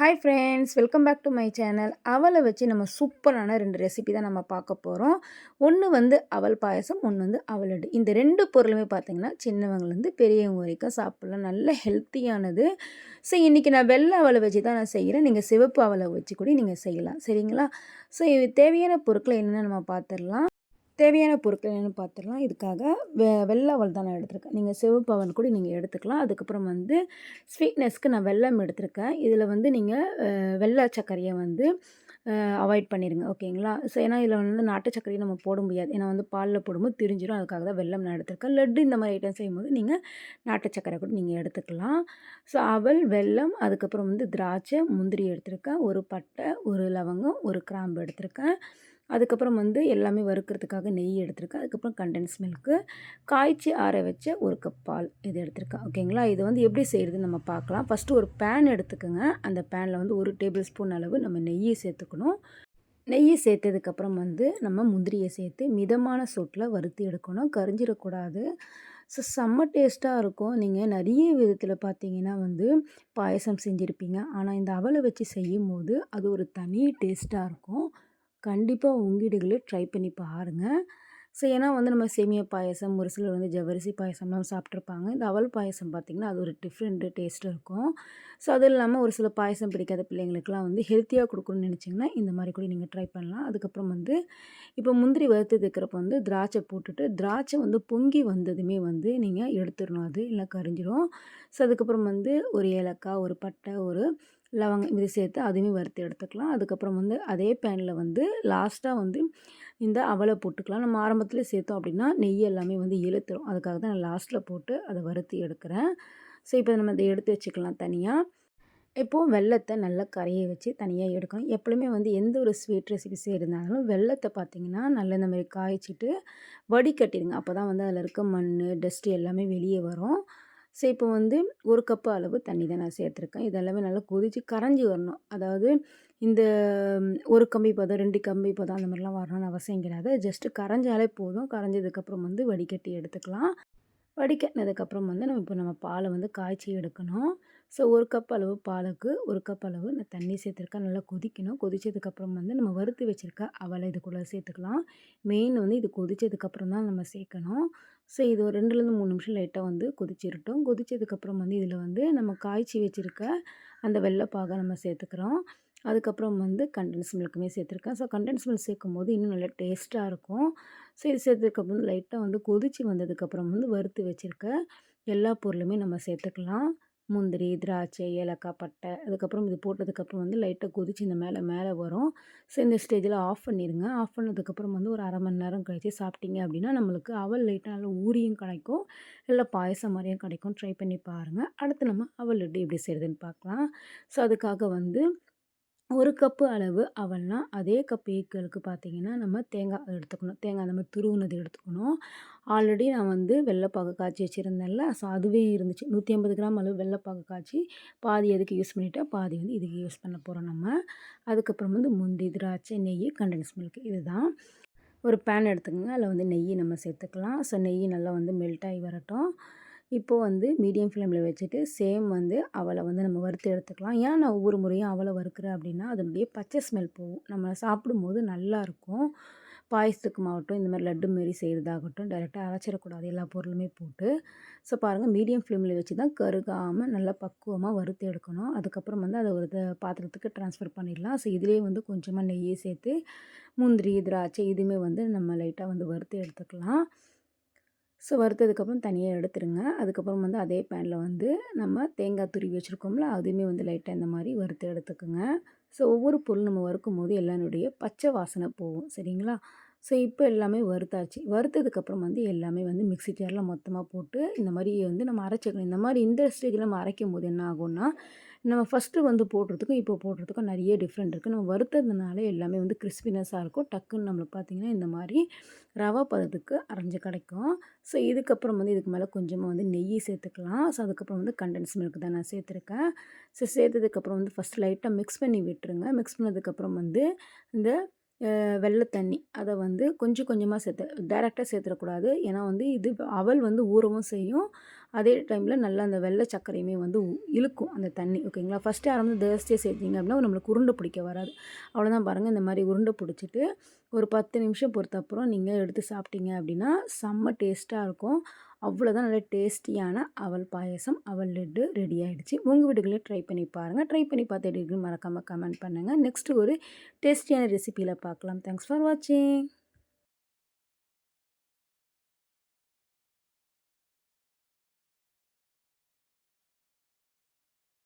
Hi friends welcome back to my channel அவலை வச்சு நம்ம சூப்பரான ரெண்டு ரெசிபி தான் நம்ம பார்க்க போகிறோம் ஒன்று வந்து அவல் பாயசம் ஒன்று வந்து அவலடு இந்த ரெண்டு பொருளுமே பார்த்திங்கன்னா சின்னவங்கலேருந்து பெரியவங்க வரைக்கும் சாப்பிட்லாம். நல்ல ஹெல்த்தியானது ஸோ இன்றைக்கி நான் வெள்ளை அவலை வச்சு தான் நான் செய்கிறேன் நீங்கள் சிவப்பு அவலை வச்சு கூட நீங்கள் செய்யலாம். சரிங்களா? ஸோ இது தேவையான பொருட்களை என்னென்னு நம்ம பார்த்துடலாம். தேவையான பொருட்கள் என்னென்னு பார்த்துடலாம் இதுக்காக வெ வெள்ளை அவல் தான் நான் எடுத்திருக்கேன். நீங்கள் சிவப்பு அவல் கூட நீங்கள் எடுத்துக்கலாம். அதுக்கப்புறம் வந்து ஸ்வீட்னஸ்க்கு நான் வெல்லம் எடுத்திருக்கேன். இதில் வந்து நீங்கள் வெள்ளை சர்க்கரையை வந்து அவாய்ட் பண்ணிடுங்க ஓகேங்களா? ஸோ ஏன்னா இதில் வந்து நாட்டு சர்க்கரையை நம்ம போட முடியாது. ஏன்னா வந்து பாலில் போடும்போது திரிஞ்சிடும் அதுக்காக தான் வெள்ளம் நான் எடுத்திருக்கேன். லட்டு இந்த மாதிரி ஐட்டம் செய்யும்போது நீங்கள் நாட்டு சர்க்கரை கூட நீங்கள் எடுத்துக்கலாம். ஸோ அவல் வெல்லம் அதுக்கப்புறம் வந்து திராட்சை முந்திரி எடுத்திருக்கேன். ஒரு பட்டை ஒரு லவங்கம் ஒரு கிராம்பு எடுத்திருக்கேன். அதுக்கப்புறம் வந்து எல்லாமே வறுக்கிறதுக்காக நெய் எடுத்திருக்கேன். அதுக்கப்புறம் கண்டென்ஸ் மில்க்கு காய்ச்சி ஆற வச்ச ஒரு கப் பால் இது எடுத்திருக்கேன். ஓகேங்களா இது வந்து எப்படி செய்கிறதுன்னு நம்ம பார்க்கலாம். ஃபஸ்ட்டு ஒரு பேன் எடுத்துக்கோங்க. அந்த பேனில் வந்து ஒரு டேபிள் ஸ்பூன் அளவு நம்ம நெய்யை சேர்த்துக்கணும். நெய்யை சேர்த்ததுக்கப்புறம் வந்து நம்ம முந்திரியை சேர்த்து மிதமான சூட்டில் வறுத்து எடுக்கணும். கரிஞ்சிடக்கூடாது. ஸோ செம்ம டேஸ்ட்டாக இருக்கும். நீங்கள் நிறைய விதத்தில் பார்த்தீங்கன்னா வந்து பாயசம் செஞ்சுருப்பீங்க. ஆனால் இந்த அவலை வச்சு செய்யும் போது அது ஒரு தனி டேஸ்ட்டாக இருக்கும். கண்டிப்பாக உங்கள் வீடுகளில் ட்ரை பண்ணி பாருங்கள் ஸோ ஏன்னா வந்து நம்ம சேமியா பாயசம் ஒரு சிலர் வந்து ஜவரிசி பாயசம்லாம் சாப்பிட்ருப்பாங்க இந்த அவல் பாயசம் பார்த்திங்கன்னா அது ஒரு டிஃப்ரெண்ட்டு டேஸ்ட் இருக்கும். ஸோ அது இல்லாமல் ஒரு சில பாயசம் பிடிக்காத பிள்ளைங்களுக்குலாம் வந்து ஹெல்த்தியாக கொடுக்கணும்னு நினச்சிங்கன்னா இந்த மாதிரி கூட நீங்கள் ட்ரை பண்ணலாம். அதுக்கப்புறம் வந்து இப்போ முந்திரி வறுத்து இருக்கிறப்ப வந்து திராட்சை போட்டுட்டு திராட்சை வந்து பொங்கி வந்ததுமே வந்து நீங்கள் எடுத்துடணும். அது இல்லை கரிஞ்சிடும் ஸோ அதுக்கப்புறம் வந்து ஒரு ஏலக்காய் ஒரு பட்டை ஒரு லவங்கம் இது சேர்த்து அதுவுமே வறுத்து எடுத்துக்கலாம். அதுக்கப்புறம் வந்து அதே பேனில் வந்து லாஸ்ட்டாக வந்து இந்த அவலை போட்டுக்கலாம். நம்ம ஆரம்பத்தில் சேர்த்தோம் அப்படின்னா நெய் எல்லாமே வந்து இழுத்துரும் அதுக்காக தான் நான் லாஸ்ட்டில் போட்டு அதை வறுத்து எடுக்கிறேன். ஸோ இப்போ நம்ம இதை எடுத்து வச்சுக்கலாம் தனியாக இப்போது வெள்ளத்தை நல்லா கரையை வச்சு தனியாக எடுக்கணும். எப்பவுமே வந்து எந்த ஒரு ஸ்வீட் ரெசிபி செய்கிறதுனாலும் வெள்ளத்தை பார்த்திங்கன்னா நல்லா இந்த மாதிரி காய்ச்சிட்டு வடிகட்டிடுங்க. அப்போ தான் வந்து அதில் இருக்க மண் டஸ்ட்டு எல்லாமே வெளியே வரும். ஸோ இப்போ வந்து ஒரு கப்பு அளவு தண்ணி தான் நான் சேர்த்துருக்கேன். இதெல்லாமே நல்லா கொதித்து கரைஞ்சி வரணும். அதாவது இந்த ஒரு கம்பி பதம் ரெண்டு கம்பி பதம் அந்த மாதிரிலாம் வரணும்னு அவசியம் கிடையாது. ஜஸ்ட்டு கரைஞ்சாலே போதும். கரைஞ்சதுக்கப்புறம் வந்து வடிகட்டி எடுத்துக்கலாம். வடிகட்டினதுக்கப்புறம் வந்து நம்ம இப்போ நம்ம பாலை வந்து காய்ச்சி எடுக்கணும். ஸோ ஒரு கப் அளவு பாலுக்கு ஒரு கப் அளவு நான் தண்ணி சேர்த்துருக்கேன். நல்லா கொதிக்கணும். கொதித்ததுக்கப்புறம் வந்து நம்ம வறுத்து வச்சுருக்க அவலை இதுக்குள்ளே சேர்த்துக்கலாம். மெயின் வந்து இது கொதித்ததுக்கப்புறம் தான் நம்ம சேர்க்கணும். ஸோ இது ஒரு ரெண்டுலேருந்து மூணு நிமிஷம் லைட்டாக வந்து கொதிச்சிருட்டும். கொதித்ததுக்கப்புறம் வந்து இதில் வந்து நம்ம காய்ச்சி வச்சுருக்க அந்த வெள்ளைப்பாகை நம்ம சேர்த்துக்கிறோம். அதுக்கப்புறம் வந்து கண்டென்ஸ் மில்க்குமே சேர்த்துருக்கேன். ஸோ கண்டென்ஸ் மில்க் சேர்க்கும் போது இன்னும் நல்லா டேஸ்ட்டாக இருக்கும். ஸோ இது சேர்த்ததுக்கப்புறம் லைட்டாக வந்து கொதித்து வந்ததுக்கப்புறம் வந்து வறுத்து வச்சுருக்க எல்லா பொருளுமே நம்ம சேர்த்துக்கலாம். முந்திரி திராட்சை ஏலக்காய் பட்டை அதுக்கப்புறம் இது போட்டதுக்கப்புறம் வந்து லைட்டாக கொதித்து இந்த மேலே மேலே வரும். ஸோ இந்த ஸ்டேஜில் ஆஃப் பண்ணிடுங்க ஆஃப் பண்ணதுக்கப்புறம் வந்து ஒரு அரை மணி நேரம் கழித்து சாப்பிட்டீங்க அப்படின்னா நம்மளுக்கு அவல் லைட்டாக நல்லா ஊரியும் கிடைக்கும். இல்லை பாயசம் மாதிரியும் கிடைக்கும். ட்ரை பண்ணி பாருங்கள் அடுத்து நம்ம அவல் லட்டு எப்படி செய்கிறதுன்னு பார்க்கலாம். ஸோ அதுக்காக வந்து ஒரு கப்பு அளவு அவல்னா அதே கப் ஈக்குவலுக்கு பார்த்தீங்கன்னா நம்ம தேங்காய் எடுத்துக்கணும். தேங்காய் நம்ம துருவுனது எடுத்துக்கணும். ஆல்ரெடி நான் வந்து வெள்ளைப்பாகு காய்ச்சி வச்சுருந்தேன்ல ஸோ அதுவே இருந்துச்சு. நூற்றி ஐம்பது கிராம் அளவு வெள்ளைப்பாகு காய்ச்சி பாதி எதுக்கு யூஸ் பண்ணிவிட்டேன் பாதி வந்து இதுக்கு யூஸ் பண்ண போகிறோம் நம்ம. அதுக்கப்புறம் வந்து முந்தி திராட்சை நெய் கண்டென்ஸ் மில்க் இதுதான். ஒரு பேன் எடுத்துக்கோங்க. அதில் வந்து நெய் நம்ம சேர்த்துக்கலாம். ஸோ நெய் நல்லா வந்து மெல்ட் ஆகி வரட்டும். இப்போது வந்து மீடியம் ஃப்ளேமில் வச்சுட்டு சேம் வந்து அவளை வந்து நம்ம வறுத்து எடுத்துக்கலாம். ஏன் நான் ஒவ்வொரு முறையும் அவளை வறுக்கிறேன் அப்படின்னா அதனுடைய பச்சை ஸ்மெல் போகும். நம்ம சாப்பிடும்போது நல்லாயிருக்கும் பாயசத்துக்குமாகட்டும் இந்த மாதிரி லட்டு மாரி செய்கிறதாகட்டும் டைரெக்டாக அரைச்சிடக்கூடாது எல்லா பொருளுமே போட்டு. ஸோ பாருங்கள் மீடியம் ஃப்ளேமில் வச்சு தான் கருகாமல் நல்லா பக்குவமாக வறுத்து எடுக்கணும். அதுக்கப்புறம் வந்து அதை ஒரு பாத்திரத்துக்கு ட்ரான்ஸ்ஃபர் பண்ணிடலாம். ஸோ இதுலேயே வந்து கொஞ்சமாக நெய்யை சேர்த்து முந்திரி திராட்சை இதுவுமே வந்து நம்ம லைட்டாக வந்து வறுத்து எடுத்துக்கலாம். ஸோ வறுத்ததுக்கப்புறம் தனியாக எடுத்துருங்க. அதுக்கப்புறம் வந்து அதே பேனில் வந்து நம்ம தேங்காய் துருவி வச்சுருக்கோம்ல அதுவுமே வந்து லைட்டாக இந்த மாதிரி வறுத்து எடுத்துக்கோங்க. ஸோ ஒவ்வொரு பொருள் நம்ம வறுக்கும் போது எல்லாருடைய பச்சை வாசனை போகும் சரிங்களா? ஸோ இப்போ எல்லாமே வறுத்தாச்சு. வறுத்ததுக்கப்புறம் வந்து எல்லாமே வந்து மிக்ஸி ஜாரில் மொத்தமாக போட்டு இந்த மாதிரி வந்து நம்ம அரைச்சிக்கணும். இந்த மாதிரி இந்த ஸ்டேஜில் நம்ம அரைக்கும் போது என்ன ஆகும்னா நம்ம ஃபஸ்ட்டு வந்து போடுறதுக்கும் இப்போ போடுறதுக்கும் நிறைய டிஃப்ரெண்ட் இருக்குது நம்ம வறுத்ததுனால எல்லாமே வந்து கிறிஸ்பினஸாக இருக்கும். டக்குன்னு நம்மளுக்கு பார்த்திங்கன்னா இந்த மாதிரி ரவா பதத்துக்கு அரைஞ்சு கிடைக்கும். ஸோ இதுக்கப்புறம் வந்து இதுக்கு மேலே கொஞ்சமாக வந்து நெய் சேர்த்துக்கலாம். ஸோ அதுக்கப்புறம் வந்து கண்டென்ஸ் மில்க் தான் நான் சேர்த்துருக்கேன். ஸோ சேர்த்ததுக்கப்புறம் வந்து ஃபஸ்ட் லைட்டாக மிக்ஸ் பண்ணி விட்டுருங்க. மிக்ஸ் பண்ணதுக்கப்புறம் வந்து இந்த வெள்ளை தண்ணி அதை வந்து கொஞ்சம் கொஞ்சமாக சேர்த்து டைரெக்டாக சேர்த்துடக்கூடாது. ஏன்னா வந்து இது அவல் வந்து ஊறவும் செய்யும். அதே டைமில் நல்லா அந்த வெள்ளை சர்க்கரையுமே வந்து இழுக்கும் அந்த தண்ணி. ஓகேங்களா? ஃபஸ்ட்டு ஆரம்பி தேர்ஸ்டே சேர்த்திங்க அப்படின்னா நம்மளுக்கு உருண்டை பிடிக்க வராது. அவ்வளோதான் பாருங்கள் இந்த மாதிரி உருண்டை பிடிச்சிட்டு ஒரு பத்து நிமிஷம் பொறுத்த அப்புறம் நீங்கள் எடுத்து சாப்பிட்டீங்க அப்படின்னா செம்ம டேஸ்ட்டாக இருக்கும். அவ்வளோதான் நல்ல டேஸ்டியான அவல் பாயசம் அவல் லட்டு ரெடி ஆகிடுச்சு உங்கள் வீடுகளே ட்ரை பண்ணி பாருங்கள் ட்ரை பண்ணி பார்த்துட்டு மறக்காமல் கமெண்ட் பண்ணுங்கள் நெக்ஸ்ட்டு ஒரு டேஸ்டியான ரெசிப்பியில் பார்க்கலாம். தேங்க்ஸ் ஃபார் வாட்சிங்